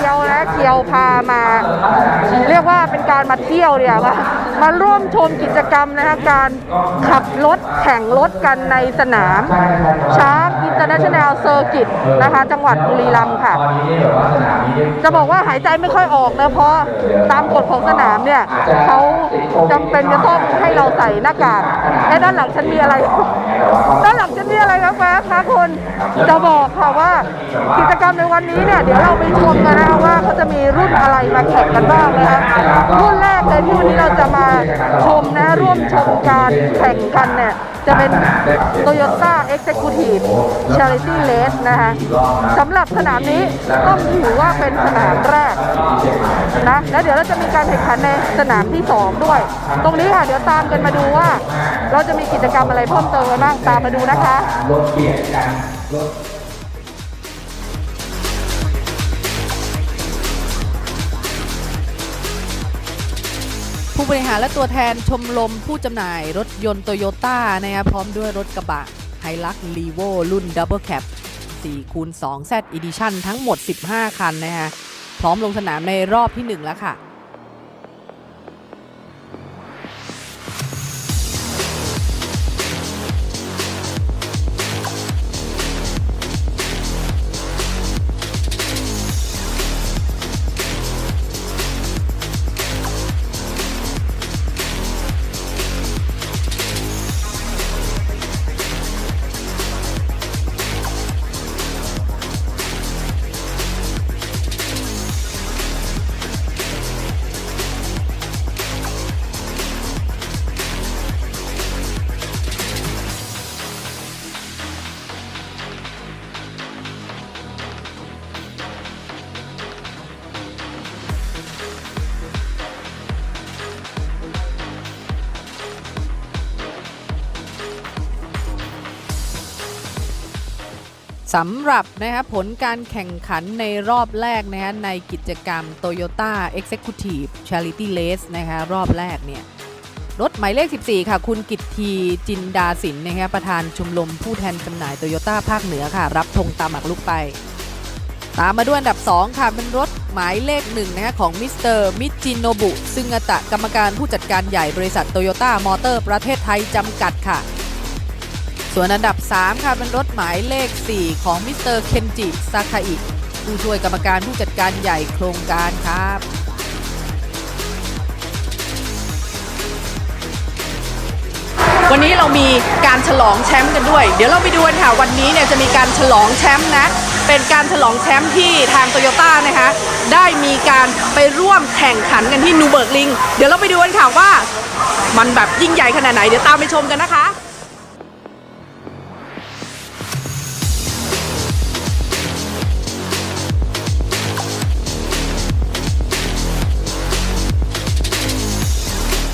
ดียวนะเคียวพามา เรียกว่าเป็นการมาเที่ยวเดียว่ามาร่วมชมกิจกรรมนะคะการขับรถแข่งรถกันในสนาม ช้างอินเตอร์เนชั่นแนลเซอร์กิตนะคะ จังหวัดบุรีรัมย์ค่ะ จะบอกว่าหายใจไม่ค่อยออกนะเพราะตามกฎของสนามเนี่ยเขาจำเป็นจะต้องให้เราใส่หน้ากากไอ้ด้านหลังฉันมีอะไร ด้านหลังฉันมีอะไรครับแป๊บคะคุณจะบอก ค่ะว่ากิจกรรมในวันนี้เนี่ยเดี๋ยวเราไปชมกันนะคะว่าเขาจะมีรุ่นอะไรมาแข่งกันบ้างนะคะรุ่นแรกเลยที่วันนี้เราจะมาชมนะร่วมชมการแข่งกันเนี่ยจะเป็น Toyota Executive Charity Race นะคะสำหรับสนามนี้ต้องถือว่าเป็นสนามแรกนะแล้วเดี๋ยวเราจะมีการแข่งขันในสนามที่ 2 ด้วย ตรงนี้ค่ะเดี๋ยวตามกันมาดูว่า เราจะมีกิจกรรมอะไรเพิ่มเติมกันบ้างตามมาดูนะคะรถเบียดกันรถ ผู้บริหารและตัวแทนชมรมผู้จำหน่ายรถยนต์โตโยต้านะครับพร้อมด้วยรถกระบะไฮลักลีโวรุ่น Double Cab 4คูณ2 Z Edition ทั้งหมด 15 คันนะฮะพร้อมลงสนามในรอบที่ 1 แล้วค่ะ สำหรับนะครับผลการแข่งขันในรอบแรกนะฮะในกิจกรรม Toyota Executive Charity Race นะคะรอบแรกเนี่ยรถหมายเลข 14 ค่ะ คุณกิตทีจินดาสินนะคะประธานชมรมผู้แทนจำหน่ายโตโยต้าภาคเหนือค่ะ รับธงตามหมากลุกไป ตามมาด้วยอันดับ 2 ค่ะ เป็นรถหมายเลขหนึ่งนะคะของมิสเตอร์มิจินโนบุซึงอตะกรรมการผู้จัดการใหญ่บริษัทโตโยต้ามอเตอร์ประเทศไทยจำกัดค่ะ ส่วนอันดับ 3 ค่ะ เป็นรถหมายเลข 4 ของมิสเตอร์เคนจิซาคาอิผู้ช่วยกรรมการผู้จัดการใหญ่โครงการครับวันนี้เรามีการฉลองแชมป์กันด้วย เดี๋ยวเราไปดูกันค่ะ วันนี้เนี่ยจะมีการฉลองแชมป์นะ เป็นการฉลองแชมป์ที่ทางโตโยต้านะคะ ได้มีการไปร่วมแข่งขันกันที่นูเบิร์กลิง เดี๋ยวเราไปดูกันค่ะว่า มันแบบยิ่งใหญ่ขนาดไหน เดี๋ยวตามไปชมกันนะคะ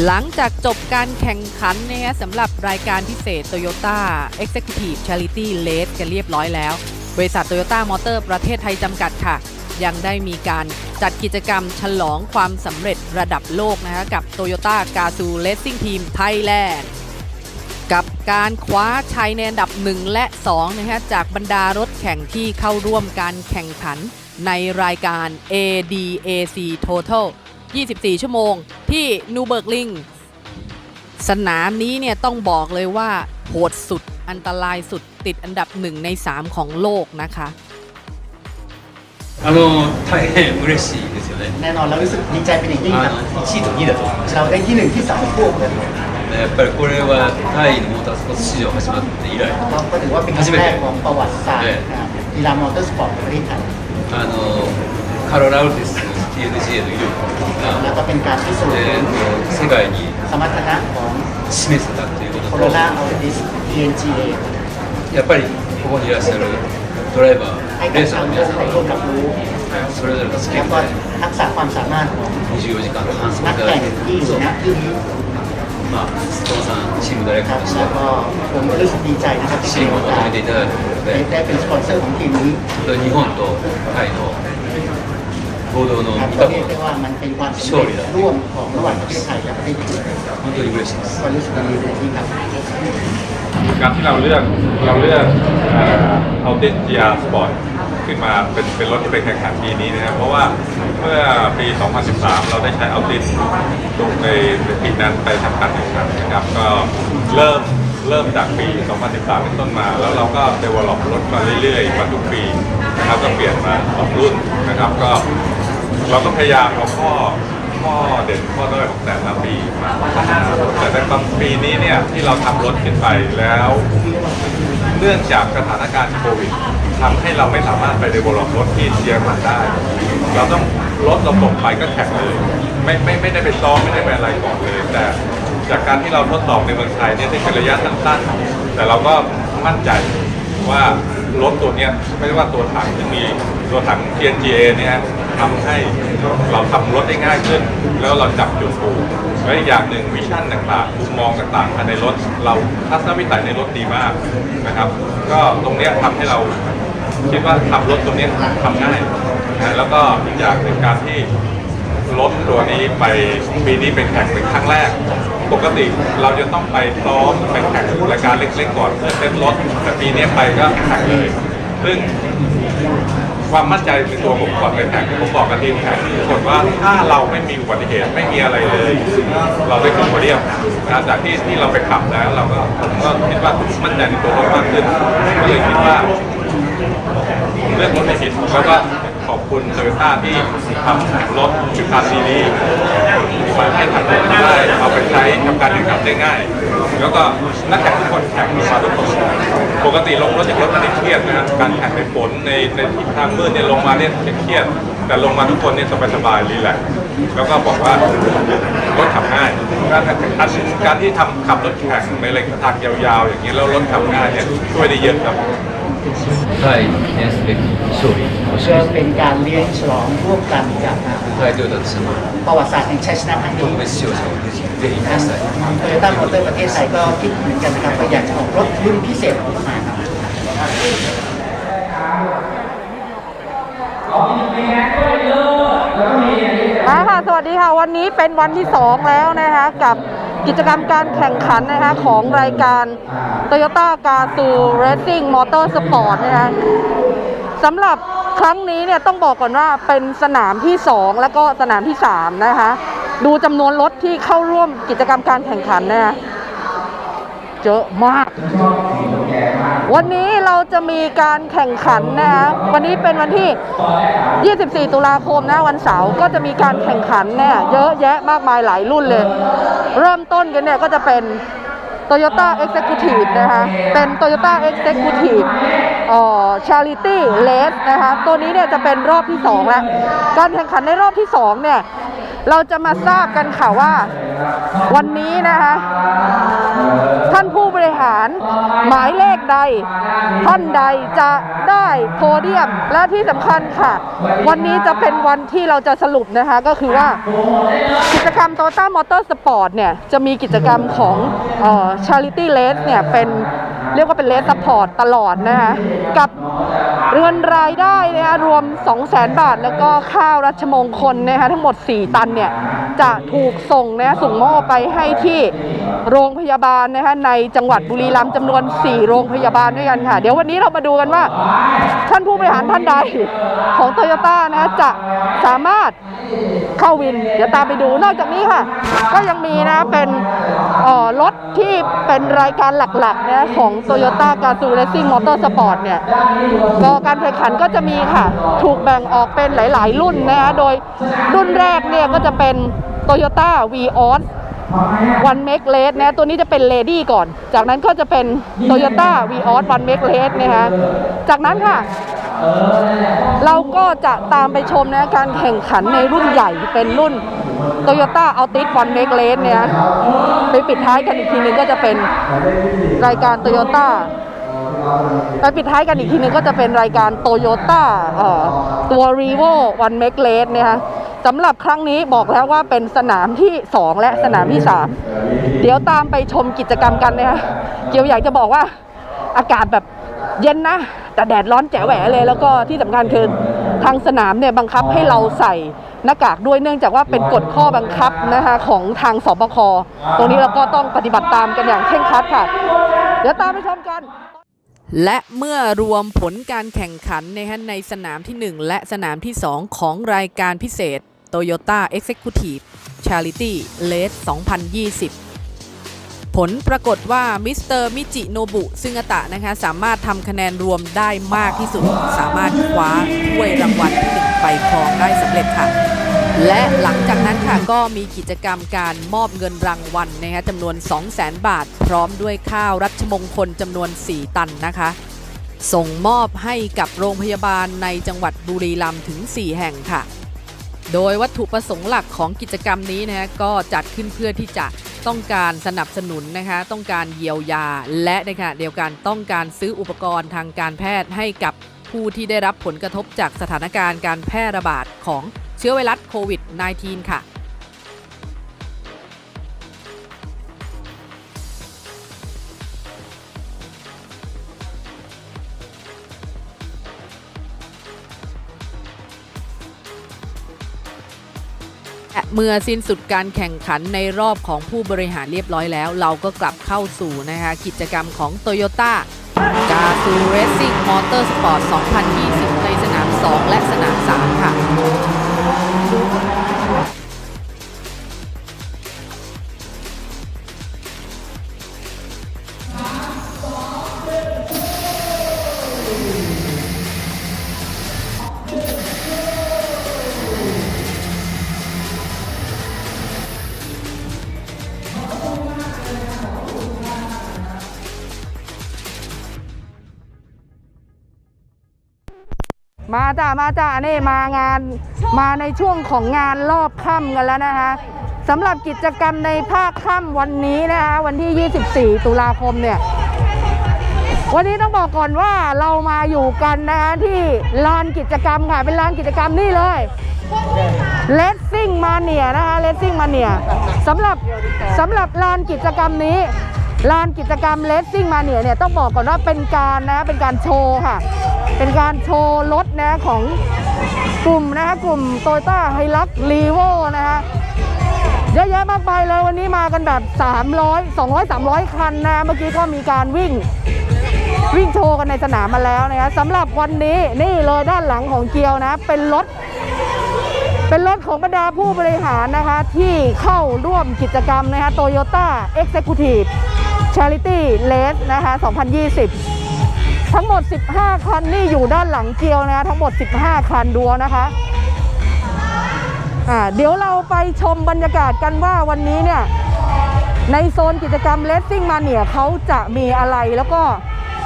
หลังจากจบการแข่งขันนะฮะสำหรับรายการพิเศษ Toyota Executive Charity Race กันเรียบร้อยแล้ว บริษัท Toyota Motor ประเทศไทยจำกัดค่ะ ยังได้มีการจัดกิจกรรมฉลองความสำเร็จระดับโลกนะฮะกับ Toyota Gazoo Racing Team Thailand กับการคว้าชัยในอันดับ 1 และ 2 นะฮะจากบรรดารถแข่งที่เข้าร่วมการแข่งขันในรายการ ADAC Total 24 ชั่วโมงที่นูเบิร์กลิง สนามนี้เนี่ยต้องบอกเลยว่า โหดสุดอันตรายสุดติดอันดับ 1 ใน 3 ของโลกนะคะ あの大変嬉しいですよね。 แน่นอนแล้วรู้สึกดีใจเป็นอย่างยิ่ง あ ครับ の1位と2位だと思いまし เราได้ที่หนึ่งที่สองควบเลย た。やっぱりこれはタイのモータースポーツ史上始まって以来、 เราก็ถือว่าเป็นครั้งแรกของประวัติศาสตร์นะครับกีฬามอเตอร์สปอร์ตในประเทศไทย あの カロラ・ウルティス。TNGA の医療がえー、世界に示せたということやっぱりここにいらっしゃるドライバー、レーサーの皆さんそれぞれのスキルで24時間の搬送いただいてる。まあ、ストームん、チーム誰かとして、支援を求めていただいているので、日本とタイの合同の ครับ 2 ก็ カ เรียก 国 ได้ว่ามันเป็นความสำเร็จร่วมของระหว่างประเทศไทยและประเทศญี่ปุ่น 本当に嬉しいです。 ก็รู้สึกดีเลยที่ครับ การที่เราเลือกเราเลือกเอาเดนจีอาร์สปอร์ต ขึ้นมาเป็นเป็นรถที่ไปแข่งขันปีนี้นะครับเพราะว่าเมื่อปี 2013 เราได้ใช้เอาติสตูในในปีนั้นไปทำการแข่งขันนะครับก็เริ่มเริ่มจากปี 2013 เป็นต้นมา แล้วเราก็ develop รถมาเรื่อยๆมาทุกปีนะครับก็เปลี่ยนมาสองรุ่นนะครับก็ เราก็พยายามเอาข้อข้อเด่นข้อด้อยของแต่ละปีมาพัฒนาแต่ในบางปีนี้เนี่ยที่เราทำรถขึ้นไปแล้ว เนื่องจากสถานการณ์โควิดทำให้เราไม่สามารถไปเดเวลลอปรถที่เยอรมันได้ เราต้องรถเราส่งไปก็แข่งเลย ไม่ไม่ไม่ได้ไปซ้อมไม่ได้ไปอะไรก่อนเลย แต่จากการที่เราทดสอบในเมืองไทยเนี่ยในเป็นระยะสั้นๆ แต่เราก็มั่นใจว่ารถตัวเนี้ยไม่ว่าตัวถังที่มีตัวถัง TNGA เนี่ย ทำให้เราทำรถได้ง่ายขึ้น แล้วเราจับจุดถูกและอีกอย่างหนึ่งวิชั่นต่างๆมุมมองต่างๆภายในรถ เราทัศนวิสัยในรถดีมากนะครับ ก็ตรงเนี้ยทำให้เราคิดว่าทำรถตัวนี้ทำง่ายนะแล้วก็อีกอย่างหนึ่งการที่รถตัวนี้ไปปีนี้เป็นแข่งเป็นครั้งแรก ปกติเราจะต้องไปซ้อมไปแข่งรายการเล็กๆก่อนเพื่อเซ็ตรถแต่ปีนี้ไปก็แข่งเลย ซึ่ง ความมั่นใจในตัวผมก่อนไปแข่งผมบอกกับทีมแข่งทุกคนว่าถ้าเราไม่มีอุบัติเหตุไม่มีอะไรเลย เราได้ขึ้นโพเดียมนะจากที่ที่เราไปขับแล้วเราก็ผมก็คิดว่ามั่นใจในตัวเรถมากขึ้นก็เลยคิดว่าผมเลือกรถในผิดแล้วก็ขอบคุณโตโยต้าที่ทำรถชุดคันดีๆมาให้ทางรถได้เอาไปใช้ทำการแข่งขันได้ง่าย แล้วก็นักแข่งทุกคนแข่งมีความรู้สึกปกติลงรถจะกรถมันเครียดนะการแข่งในฝนในในทางมืดเนี่ยลงมาเนี่ยเครียด แต่ลงมาทุกคนเนี่ยสบายๆรีแลกแล้วก็บอกว่ารถขับง่ายการแข่งการที่ทำขับรถแข่งในระยะทางยาวๆ อย่างเงี้ยแล้วรถขับง่ายเนี่ยช่วยได้เยอะครับใช่เนสเป็นสุดเชื่อเป็นการเลี้ยงฉลองร่วมกันกับใช่ดูดัชนีประวัติศาสตร์แห่งชัยชนะครั้งนี้ โตโยต้ามอเตอร์ประเทศไทยก็คิดเหมือนกันนะครับว่าอยากจะออกรถรุ่นพิเศษออกมาครับค่ะ สวัสดีค่ะ วันนี้เป็นวันที่ 2 แล้วนะคะกับกิจกรรมการแข่งขันนะคะของรายการ Toyota g a z o Racing Motor Sport นะคะสำหรับครั้งนี้เนี่ยต้องบอกก่อนว่าเป็นสนามที่ 2 แล้วก็สนามที่ 3 นะคะ ดูจำนวนรถที่เข้าร่วมกิจกรรมการแข่งขันนะคะเยอะมาก วันนี้เราจะมีการแข่งขันนะคะวันนี้เป็นวันที่ 24 ตุลาคมนะวันเสาร์ก็จะมีการแข่งขันเนี่ยเยอะแยะมากมายหลายรุ่นเลย เริ่มต้นกันเนี่ยก็จะเป็น Toyota Executive นะคะเป็น Toyota Executive เอ่อ Charity Race นะคะตัวนี้เนี่ยจะเป็นรอบที่ 2 แล้ว การแข่งขันในรอบที่ 2 เนี่ย เราจะมาทราบกันค่ะว่า วันนี้นะคะ ท่านผู้บริหารหมายเลขใด ท่านใดจะได้โพเดียมและที่สำคัญค่ะ วันนี้จะเป็นวันที่เราจะสรุปนะคะก็คือว่า กิจกรรม Toyota Motor Sport เนี่ยจะมีกิจกรรมของเอ่อ Charity Race เนี่ยเป็นเรียกว่าเป็น Race Support ตลอดนะคะกับเรือนรายได้นะคะรวม 2 0 0 0 0 บาท แล้วก็ข้าวรัชมงคลนะคะทั้งหมด 4 ตันเนี่ยจะถูกส่งนะส่งมอบไปให้ที่โรงพยาบาลนะคะในจังหวัดบุรีรัมย์จำนวน 4 โรงพยาบาลด้วยกันค่ะ เดี๋ยววันนี้เรามาดูกันว่า ท่านผู้บริหารท่านใดของโตโยต้านะจะสามารถเข้าวิน เดี๋ยวตามไปดูนอกจากนี้ค่ะ ก็ยังมีนะเป็นอ่อรถที่เป็นรายการหลักๆนะของ Toyota g a z o Racing Motor Sport เนี่ยก็การแข่งขันก็จะมีค่ะถููกแบ่งออกเป็นหลาย ๆ รุ่นนะคะโดยรุ่นแรกเนี่ยก็จะเป็น Toyota v ีออสวันเมกเลสนะตัวนี้จะเป็นเลดี้ก่อน จากนั้นก็จะเป็น Toyota v ีออสวันเมกเลสนะคะจากนั้นค่ะ เราก็จะตามไปชมนะการแข่งขันในรุ่นใหญ่เป็นรุ่น Toyota Altis One Make Race เนี่ยไปปิดท้ายกันอีกทีนึงก็จะเป็นรายการ Toyota ไปปิดท้ายกันอีกทีนึงก็จะเป็นรายการโตโยต้าตัว r e v o One Make Race เนี่ยฮะสำหรับครั้งนี้บอกแล้วว่าเป็นสนามที่ 2 และสนามที่ 3 เดี๋ยวตามไปชมกิจกรรมกันนะคะเกียวอยากจะบอกว่าอากาศแบบเย็นนะ แต่แดดร้อนแจ๋วแหวเลย แล้วก็ที่สำคัญคือทางสนามเนี่ยบังคับให้เราใส่หน้ากากด้วยเนื่องจากว่าเป็นกฎข้อบังคับนะคะของทางสบค ตรงนี้เราก็ต้องปฏิบัติตามกันอย่างเคร่งครัดค่ะ เดี๋ยวตามไปชมกัน และเมื่อรวมผลการแข่งขันนะฮะในสนามที่ 1 และสนามที่ 2 ของรายการพิเศษ Toyota Executive Charity Race 2020 ผลปรากฏว่ามิสเตอร์มิจิโนบุซึงาตะนะคะสามารถทำคะแนนรวมได้มากที่สุด สามารถคว้าถ้วยรางวัลที่หนึ่งไปครองได้สำเร็จค่ะ และหลังจากนั้นค่ะก็มีกิจกรรมการมอบเงินรางวัลนะคะจำนวน 200,000 บาท พร้อมด้วยข้าวรัชมงคลจำนวน 4 ตันนะคะ ส่งมอบให้กับโรงพยาบาลในจังหวัดบุรีรัมย์ถึง 4 แห่งค่ะ โดยวัตถุประสงค์หลักของกิจกรรมนี้นะคะก็จัดขึ้นเพื่อที่จะต้องการสนับสนุนนะคะ ต้องการเยียวยา และในขณะเดียวกันต้องการซื้ออุปกรณ์ทางการแพทย์ให้กับผู้ที่ได้รับผลกระทบจากสถานการณ์การแพร่ระบาดของ เชื้อไวรัสโควิด -19 ค่ะเมื่อสิ้นสุดการแข่งขันในรอบของผู้บริหารเรียบร้อยแล้ว เราก็กลับเข้าสู่นะคะกิจกรรมของ Toyota g a z o Racing Motorsport 2020 ในสนาม 2 และสนาม 3 ค่ะ มาจ้ามาจ้านี่มางานมาในช่วงของงานรอบค่ำกันแล้วนะคะสำหรับกิจกรรมในภาคค่ำวันนี้นะคะวันที่ 24 ตุลาคมเนี่ยวันนี้ต้องบอกก่อนว่าเรามาอยู่กันนะคะที่ลานกิจกรรมค่ะเป็นลานกิจกรรมนี่เลยเลสซิ่งมาเนียนะคะเลสซิ่งมาเนียสำหรับสำหรับลานกิจกรรมนี้ ลานกิจกรรมเลสซิ่งมาเนียเนี่ยต้องบอกก่อนว่าเป็นการนะเป็นการโชว์ค่ะ เป็นการโชว์รถนะของกลุ่มนะคะกลุ่มโตโยต้าไฮลักรีโวนะคะเยอะแยะมากมายเลยวันนี้มากันแบบ 300 200 300 คันนะเมื่อกี้ก็มีการวิ่งวิ่งโชว์กันในสนามมาแล้วนะคะสำหรับวันนี้นี่เลยด้านหลังของเกียวนะ เป็นรถ เป็นรถของบรรดาผู้บริหารนะคะ ที่เข้าร่วมกิจกรรมนะคะ Toyota Executive Charity Race นะคะ 2020 ทั้งหมด 15 คันนี่อยู่ด้านหลังเกียวนะคะทั้งหมด 15 คันดูเอานะคะอ่าเดี๋ยวเราไปชมบรรยากาศกันว่าวันนี้เนี่ย ในโซนกิจกรรม Racing Mania เขาจะมีอะไรแล้วก็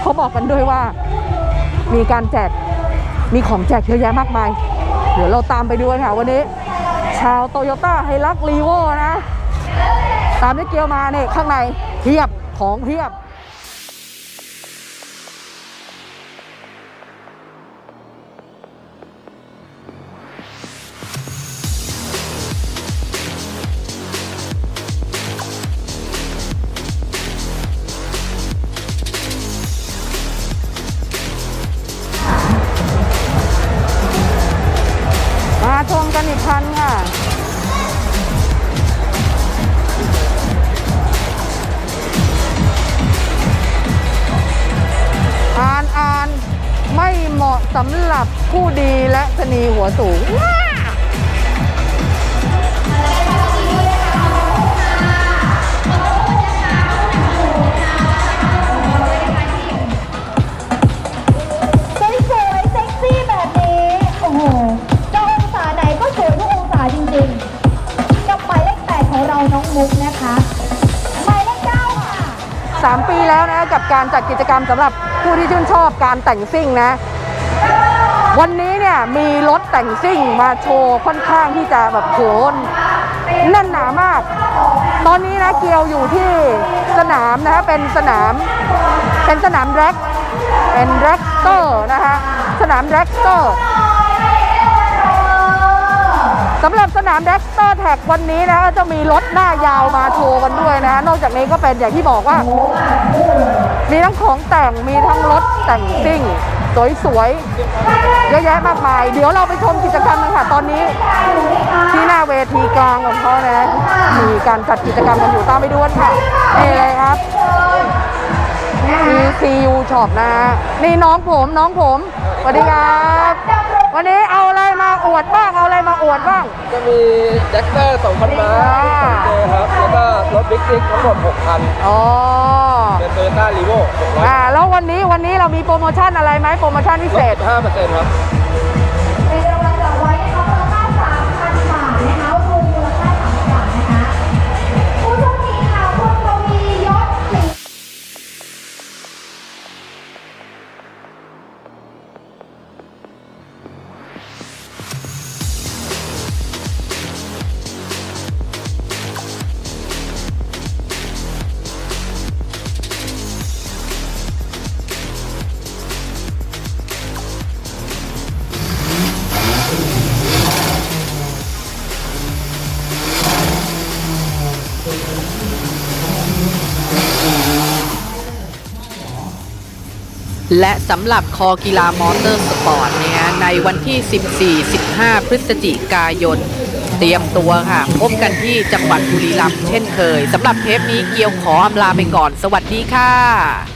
เขาบอกกันด้วยว่า มีการแจกมีของแจกเยอะแยะมากมาย เดี๋ยวเราตามไปดูกันค่ะวันนี้ ชาวโตโยต้าไฮรักรีโวนะ ตามที่เกียวมาเนี่ยข้างในเพียบ ของเพียบ นะคะหมายเลขเก้าค่ะ3ปีแล้วนะกับการจัดกิจกรรมสำหรับผู้ที่ชื่นชอบการแต่งซิ่งนะ วันนี้เนี่ยมีรถแต่งซิ่งมาโชว์ค่อนข้างที่จะแบบโหนแน่นหนามาก ตอนนี้นะเกียวอยู่ที่สนามนะคะเป็นสนามเป็นสนามแร็กเป็นแร็กเตอร์นะคะสนามแร็กเตอร์สำหรับสนามแร็กเตอร์แท็กวันนี้นะจะมีรถหน้ายาวมาโชว์กันด้วยนะนอกจากนี้ก็เป็นอย่างที่บอกว่า มีทั้งของแต่งมีทั้งรถแต่งซิ่ง สวยๆเยอะแยะมากมาย เดี๋ยวเราไปชมกิจกรรมกันค่ะ ตอนนี้ ที่หน้าเวทีกลางของเขานะ มีการจัดกิจกรรมกันอยู่ตามไปดูกันค่ะนี่เลยครับ ECU ช็อปนะฮะนี่น้องผมน้องผมสวัสดีครับ วันนี้เอาอะไรมาอวดบ้างเอาอะไรมาอวดบ้าง จะมีแจ็คเตอร์2,000ม้าอ่าเจครับ แล้วก็รถบิ๊กซิกทั้งหมด6คันอ๋อเป็นโตโยต้ารีโว600อ่าแล้ วันนี้วันนี้เรามีโปรโมชั่นอะไรไหมโปรโมชั่นพิเศษ 5%ครับ และสำหรับคอกีฬามอเตอร์สปอร์ตเนี่ยในวันที่ 14-15 พฤศจิกายน เตรียมตัวค่ะ พบกันที่จังหวัดบุรีรัมย์เช่นเคยสำหรับเทปนี้เกียวขออำลาไปก่อน สวัสดีค่ะ